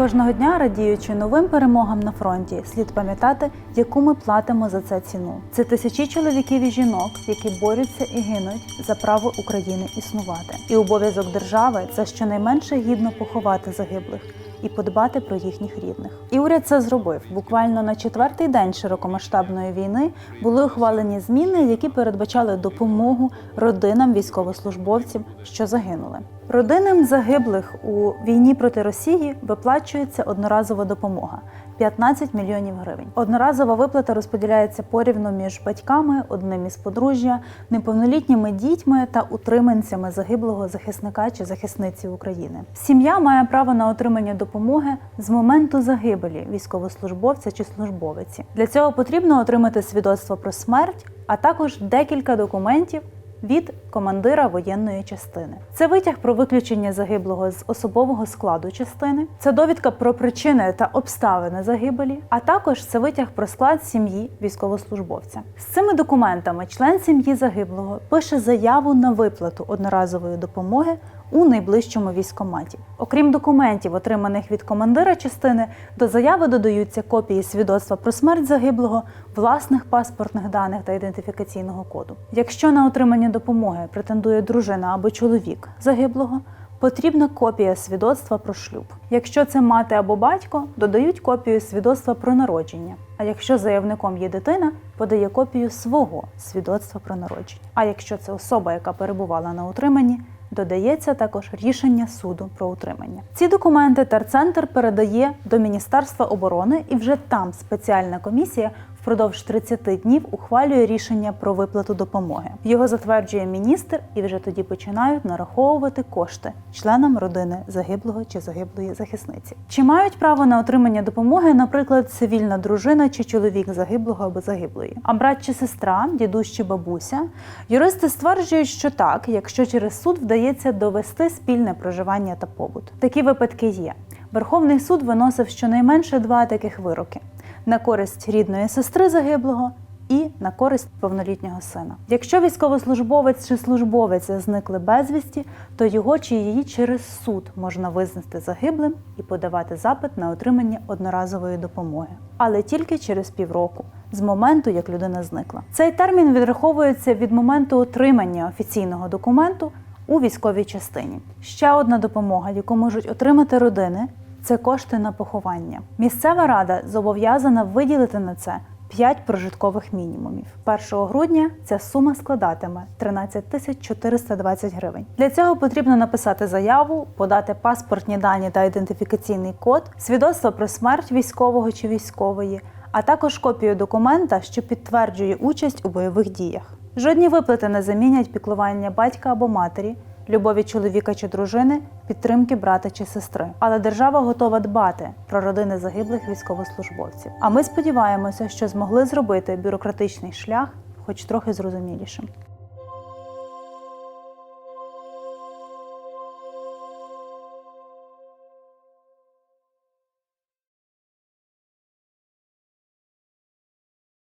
Кожного дня, радіючи новим перемогам на фронті, слід пам'ятати, яку ми платимо за це ціну. Це тисячі чоловіків і жінок, які борються і гинуть за право України існувати. І обов'язок держави це щонайменше гідно поховати загиблих і подбати про їхніх рідних. І уряд це зробив. Буквально на четвертий день широкомасштабної війни були ухвалені зміни, які передбачали допомогу родинам військовослужбовців, що загинули. Родинам загиблих у війні проти Росії виплачується одноразова допомога 15 мільйонів гривень. Одноразова виплата розподіляється порівну між батьками, одним із подружжя, неповнолітніми дітьми та утриманцями загиблого захисника чи захисниці України. Сім'я має право на отримання допомоги з моменту загибелі військовослужбовця чи службовиці. Для цього потрібно отримати свідоцтво про смерть, а також декілька документів від командира воєнної частини. Це витяг про виключення загиблого з особового складу частини, це довідка про причини та обставини загибелі, а також це витяг про склад сім'ї військовослужбовця. З цими документами член сім'ї загиблого пише заяву на виплату одноразової допомоги у найближчому військкоматі. Окрім документів, отриманих від командира частини, до заяви додаються копії свідоцтва про смерть загиблого, власних паспортних даних та ідентифікаційного коду. Якщо на отримання допомоги претендує дружина або чоловік загиблого, потрібна копія свідоцтва про шлюб. Якщо це мати або батько, додають копію свідоцтва про народження. А якщо заявником є дитина, подає копію свого свідоцтва про народження. А якщо це особа, яка перебувала на утриманні, додається також рішення суду про утримання. Ці документи терцентр передає до Міністерства оборони, і вже там спеціальна комісія впродовж 30 днів ухвалює рішення про виплату допомоги. Його затверджує міністр, і вже тоді починають нараховувати кошти членам родини загиблого чи загиблої захисниці. Чи мають право на отримання допомоги, наприклад, цивільна дружина чи чоловік загиблого або загиблої, а брат чи сестра, дідусь чи бабуся? Юристи стверджують, що так, якщо через суд вдається довести спільне проживання та побут. Такі випадки є. Верховний суд виносив щонайменше два таких вироки на користь рідної сестри загиблого і на користь повнолітнього сина. Якщо військовослужбовець чи службовець зникли безвісті, то його чи її через суд можна визнати загиблим і подавати запит на отримання одноразової допомоги, але тільки через півроку. З моменту, як людина зникла, цей термін відраховується від моменту отримання офіційного документу у військовій частині. Ще одна допомога, яку можуть отримати родини, це кошти на поховання. Місцева рада зобов'язана виділити на це 5 прожиткових мінімумів. 1 грудня ця сума складатиме 13 тисяч 420 гривень. Для цього потрібно написати заяву, подати паспортні дані та ідентифікаційний код, свідоцтво про смерть військового чи військової, а також копію документа, що підтверджує участь у бойових діях. Жодні виплати не замінять піклування батька або матері любові чоловіка чи дружини, підтримки брата чи сестри. Але держава готова дбати про родини загиблих військовослужбовців. А ми сподіваємося, що змогли зробити бюрократичний шлях, хоч трохи зрозумілішим.